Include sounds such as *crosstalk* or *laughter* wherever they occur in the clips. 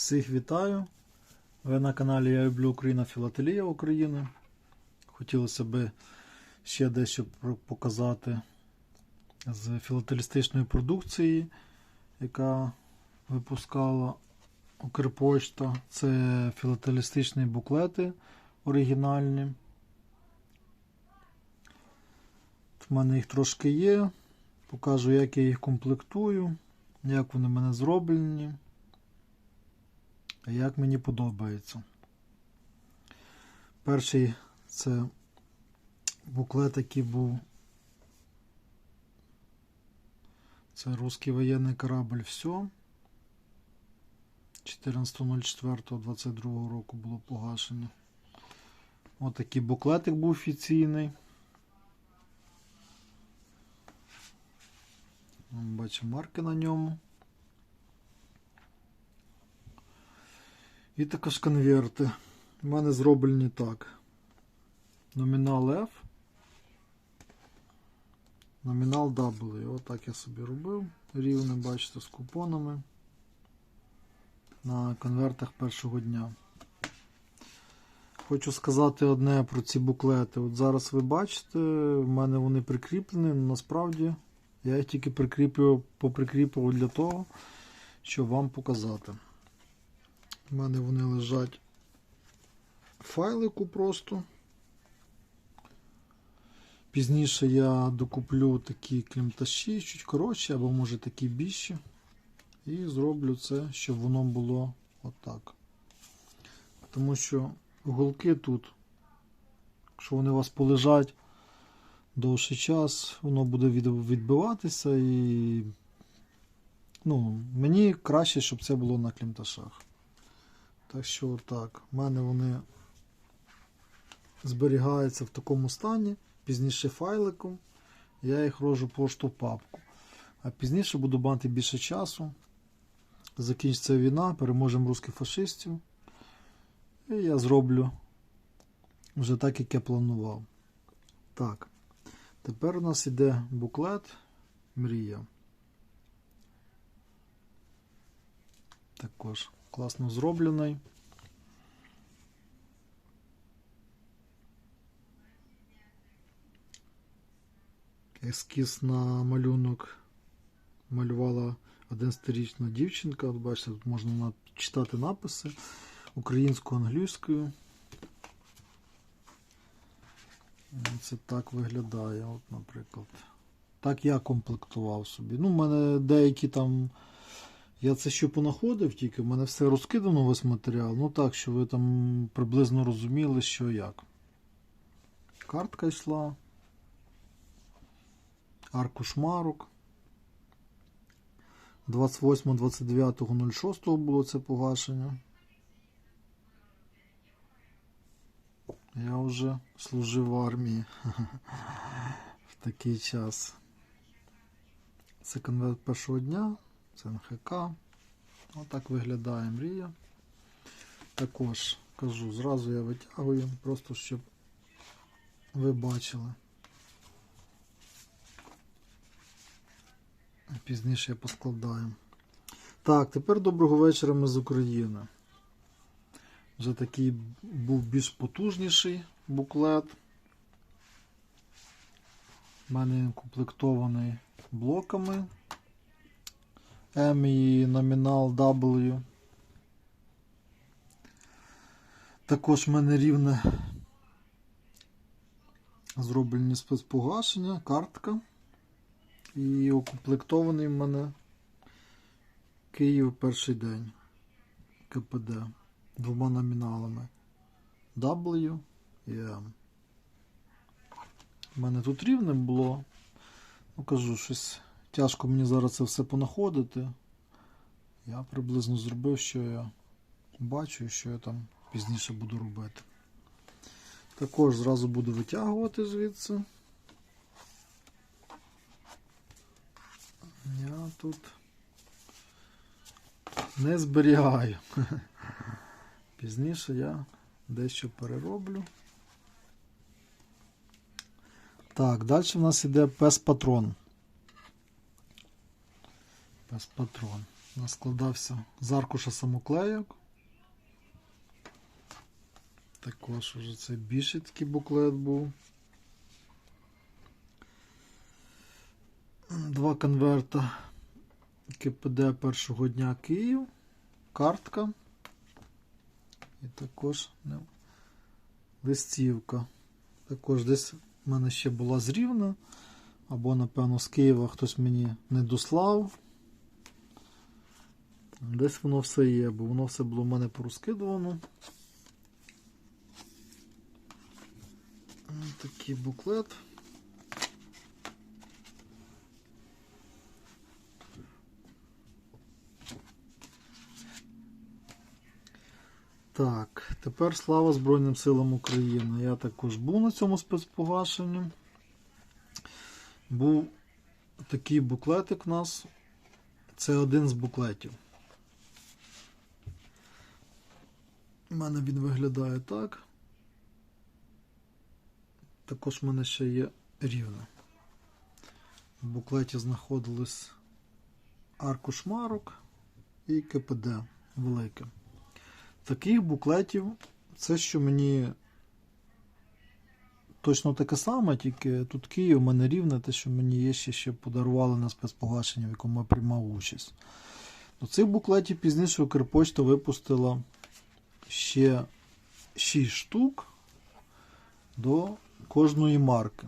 Всіх вітаю. Ви на каналі Я люблю Україна Філателія України. Хотілося б ще дещо показати з філателістичної продукції, яка випускала Укрпошта. Це філателістичні буклети оригінальні. В мене їх трошки є. Покажу, як я їх комплектую, як вони в мене зроблені. Як мені подобається. Перший це буклет, який був. Це русський воєнний корабль все. 14.04.22 року було погашено. Ось такий буклетик був офіційний. Бачимо марки на ньому. І також конверти. У мене зроблені так. Номінал F. Номінал W. Отак я собі робив. Рівне, бачите, з купонами. На конвертах першого дня. Хочу сказати одне про ці буклети. От зараз ви бачите, в мене вони прикріплені, але насправді я їх тільки прикріплював, поприкріплював для того, щоб вам показати. У мене вони лежать файлику просто. Пізніше я докуплю такі клімташі, чуть коротші, або може такі більші. І зроблю це, щоб воно було отак. Тому що голки тут, якщо вони у вас полежать довший час, воно буде відбиватися і ну, мені краще, щоб це було на клімташах. Так що отак. У мене вони зберігаються в такому стані, пізніше файликом. Я їх рожу пошту в папку. А пізніше буду мати більше часу. Закінчиться війна, переможемо русських фашистів. І я зроблю вже так, як я планував. Так. Тепер у нас іде буклет Мрія. Також класно зроблений. Ескіз на малюнок малювала 11-річна дівчинка. От бачите, тут можна читати написи українською, англійською. Це так виглядає, от, наприклад. Так я комплектував собі. Ну, в мене деякі там. Я це ще понаходив тільки, в мене все розкидано весь матеріал. Ну так, що ви там приблизно розуміли, що як. Картка йшла. Аркуш марок. 28-29.06 було це погашення. Я вже служив в армії *laughs* в такий час. Це конверт першого дня, це НХК. Отак виглядає мрія. Також кажу, зразу я витягую, просто щоб ви бачили. Пізніше я поскладаю. Так, тепер доброго вечора ми з України. Вже такий був більш потужніший буклет. У мене він комплектований блоками M і номінал W. Також в мене рівне зроблені спецпогашення, картка. І укомплектований в мене Київ перший день КПД двома номіналами W і M. У мене тут рівне було. Ну, кажу, щось тяжко мені зараз це все понаходити. Я приблизно зробив, що я бачу що я там пізніше буду робити. Також зразу буду витягувати звідси. Я тут не зберігаю. *laughs* Пізніше я дещо перероблю. Так, далі в нас іде пес патрон. Пес патрон. у нас складався з аркуша самоклейок. Також уже цей більший такий буклет був. Два конверта КПД першого дня Київ, картка. І також ну, листівка. Також десь в мене ще була з Рівна, або, напевно, з Києва хтось мені не дослав. Десь воно все є, бо воно все було в мене порозкидувано. Ось Такий буклет. Так, тепер слава Збройним силам України. Я також був на цьому спецпогашенні. Був такий буклетик у нас. Це один з буклетів. Мене він виглядає так. Також в мене ще є рівне. В буклеті знаходились аркуш марок і КПД велике. Таких буклетів це, що мені точно таке саме, тільки тут Київ, у мене рівне, те, що мені є ще, ще подарували на спецпогашення, в якому я приймав участь. До цих буклетів пізніше Укрпочта випустила ще 6 штук до кожної марки.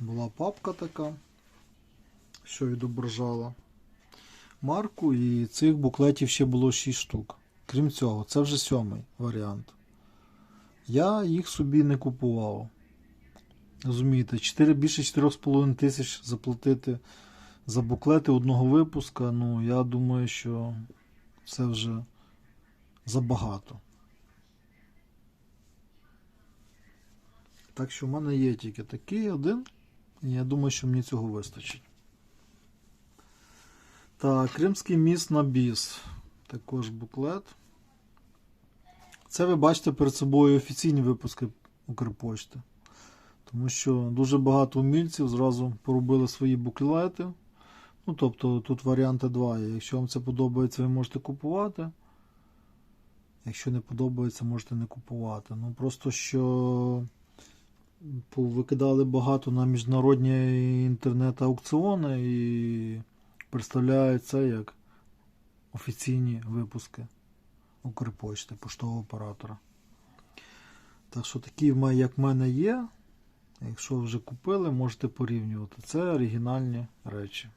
Була папка така, що відображала марку, і цих буклетів ще було 6 штук. Крім цього, це вже сьомий варіант. Я їх собі не купував. Розумієте, 4, більше 4,5 тисяч заплатити за буклети одного випуска. Ну, я думаю, що це вже забагато. Так що в мене є тільки такий один. І я думаю, що мені цього вистачить. Так, Кримський міст на біс. Також буклет. Це ви бачите перед собою офіційні випуски Укрпочти. Тому що дуже багато умільців зразу поробили свої буклети. Ну, тобто тут варіанти два є. Якщо вам це подобається, ви можете купувати. Якщо не подобається, можете не купувати. Ну просто що викидали багато на міжнародні інтернет-аукціони і представляють це як офіційні випуски Укрпочти, поштового оператора. Так що такі, як в мене є. Якщо вже купили, можете порівнювати. Це оригінальні речі.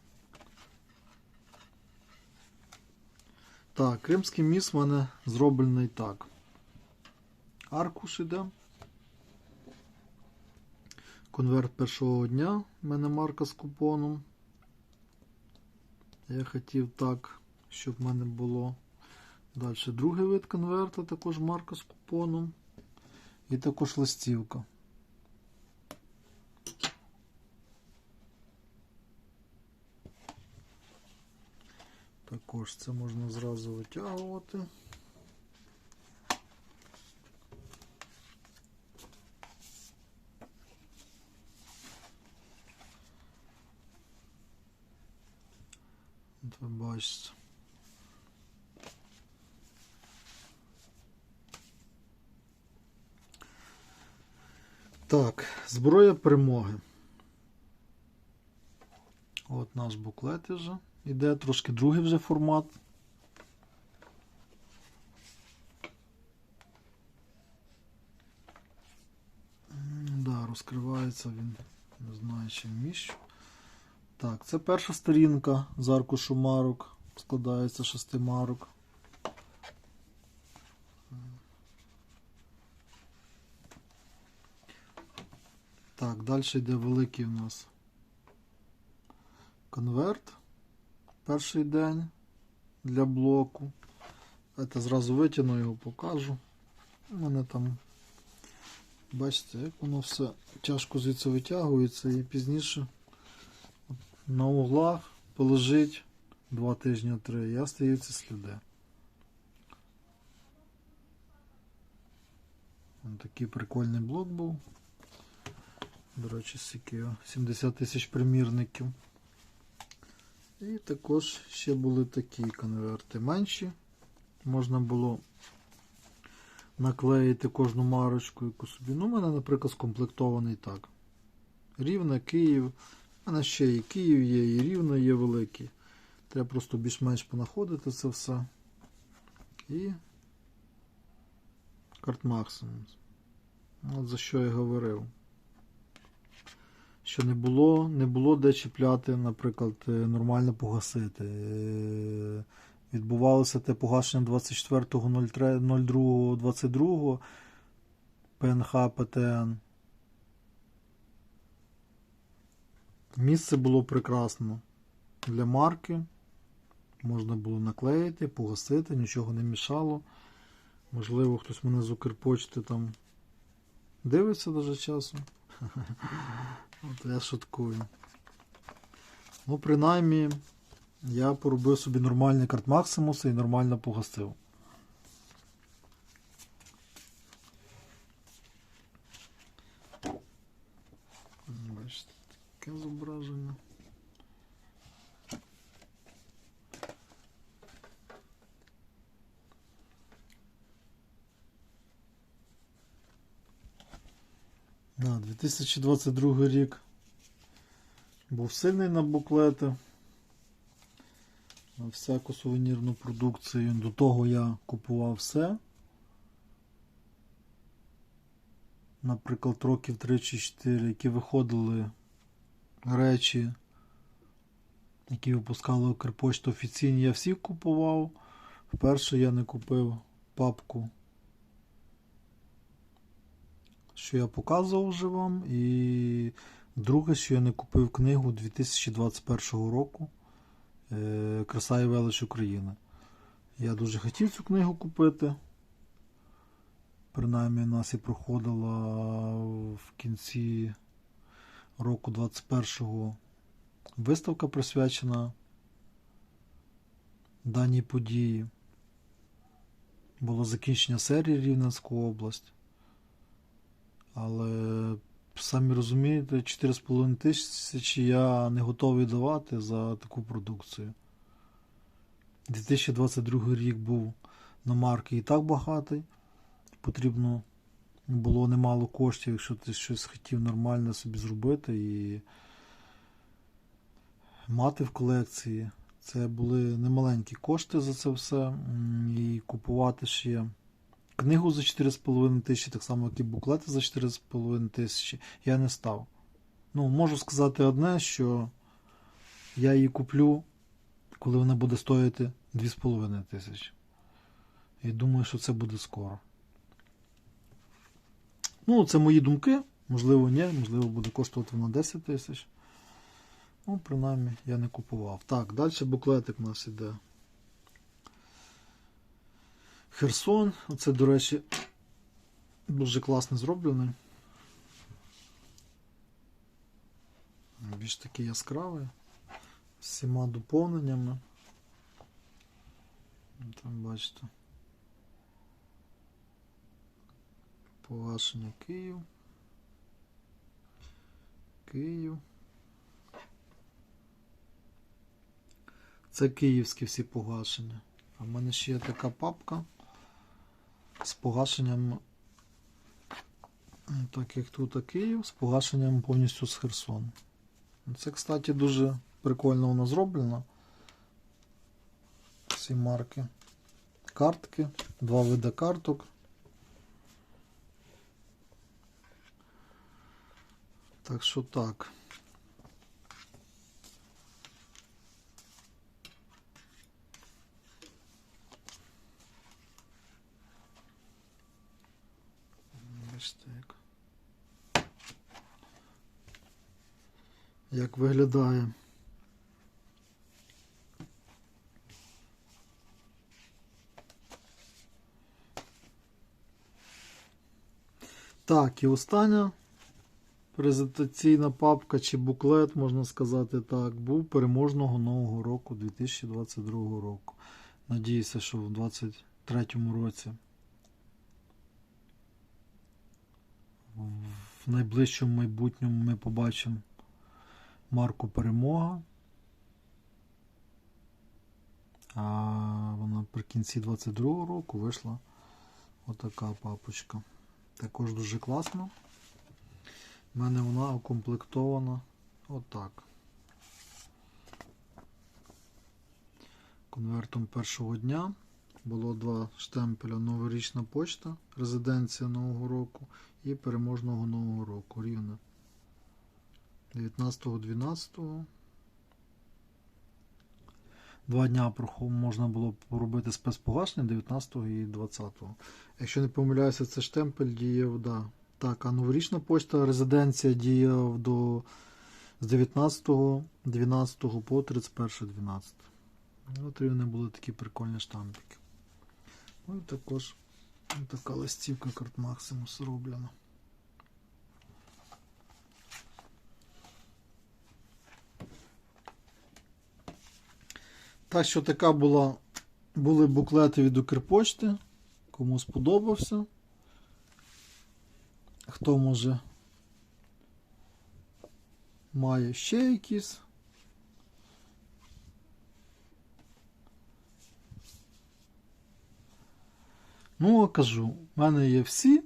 Так, Кримський міст в мене зроблений так. Аркуш іде. Конверт першого дня. У мене марка з купоном. Я хотів так, щоб в мене було. Далі другий вид конверта, також марка з купоном. І також листівка. Також це можна зразу витягувати. Ви бачите. Так, зброя перемоги. От наш буклет вже іде, трошки другий вже формат. Да, розкривається він, не знаю, чи вміщу. Так, це перша сторінка з аркушу марок. Складається шести марок. Так, далі йде великий у нас конверт. Перший день для блоку. Це зразу витягну його покажу. У мене там, бачите, як воно все тяжко звідси витягується і пізніше на углах полежить два тижні три, і остаються сліди. Ось такий прикольний блок був. До речі, скільки його? 70 тисяч примірників. І також ще були такі конверти менші. Можна було наклеїти кожну марочку, яку собі. Ну, у мене, наприклад, скомплектований так. Рівне, Київ. У мене ще і Київ є, і Рівно є великий. Треба просто більш-менш понаходити це все. І карт максимум. От за що я говорив. Що не було, не було де чіпляти, наприклад, е, нормально погасити. Е, Відбувалося те погашення 24.02.22 ПНХ ПТН. Місце було прекрасно для марки. Можна було наклеїти, погасити, нічого не мішало. Можливо, хтось мене з Укрпочти там дивиться даже часом. *laughs* От я шуткую. Ну, принаймні, я поробив собі нормальний карт Максимуса і нормально погасив. Бачите, таке зображення. Да, 2022 рік був сильний на буклети. На всяку сувенірну продукцію. До того я купував все. Наприклад, років 3 чи 4, які виходили речі, які випускали Укрпочту офіційні, я всі купував. Вперше я не купив папку що я показував вже вам. І друге, що я не купив книгу 2021 року е, Краса і велич України. Я дуже хотів цю книгу купити. Принаймні, нас і проходила в кінці року 21-го виставка присвячена даній події. Було закінчення серії Рівненська область. Але самі розумієте, 4,5 тисячі я не готовий давати за таку продукцію. 2022 рік був на марки і так багатий. Потрібно було немало коштів, якщо ти щось хотів нормально собі зробити і мати в колекції. Це були немаленькі кошти за це все. І купувати ще книгу за 4,5 тисячі, так само, як і буклети за 4,5 тисячі, я не став. Ну, можу сказати одне, що я її куплю, коли вона буде стоїти 2,5 тисячі. І думаю, що це буде скоро. Ну, це мої думки. Можливо, ні, можливо, буде коштувати вона 10 тисяч. Ну, принаймні, я не купував. Так, далі буклетик у нас іде. Херсон. Оце, до речі, дуже класно зроблений. Більш такий яскравий. З всіма доповненнями. Там бачите. Погашення Київ. Київ. Це київські всі погашення. А в мене ще є така папка з погашенням, так як тут Київ, з погашенням повністю з Херсон. Це, кстати, дуже прикольно воно зроблено. Ці марки. Картки, два види карток. Так що так. Бачите, як. Як виглядає. Так, і остання презентаційна папка чи буклет, можна сказати так, був переможного нового року 2022 року. Надіюся, що в 2023 році. В найближчому майбутньому ми побачимо марку Перемога. А вона при кінці 22-го року вийшла отака папочка. Також дуже класно. У мене вона укомплектована отак. Конвертом першого дня було два штемпеля Новорічна почта, резиденція Нового року і переможного Нового року. Рівне. 19-12. Два дня можна було поробити спецпогашення 19 і 20. Якщо не помиляюся, це штемпель діяв, да. Так, а новорічна почта резиденція діяв до з 19 12 по 31 12. От вони були такі прикольні штампики. Ну і також така листівка карт Максимус зроблена. Так що така була, були буклети від Укрпочти. Кому сподобався. Хто може має ще якісь. Ну, кажу, в мене є всі,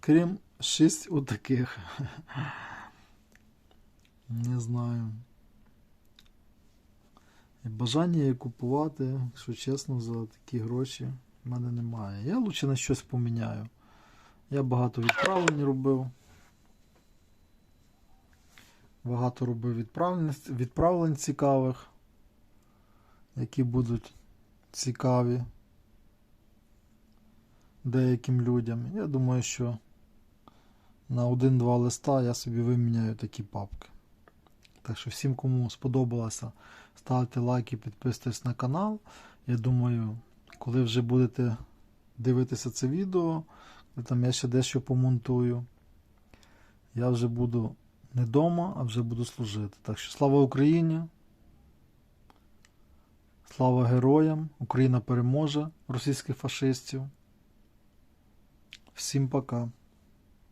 крім шість отаких. *laughs* Не знаю. Бажання її купувати, якщо чесно, за такі гроші в мене немає. Я лучше на щось поміняю. Я багато відправлень робив. Багато робив відправлень, відправлень цікавих, які будуть цікаві деяким людям. Я думаю, що на один-два листа я собі виміняю такі папки. Так що всім, кому сподобалося, ставте лайки, підписуйтесь на канал. Я думаю, коли вже будете дивитися це відео, там я ще дещо помонтую, я вже буду не вдома, а вже буду служити. Так що слава Україні! Слава героям! Україна переможе російських фашистів. Всім пока!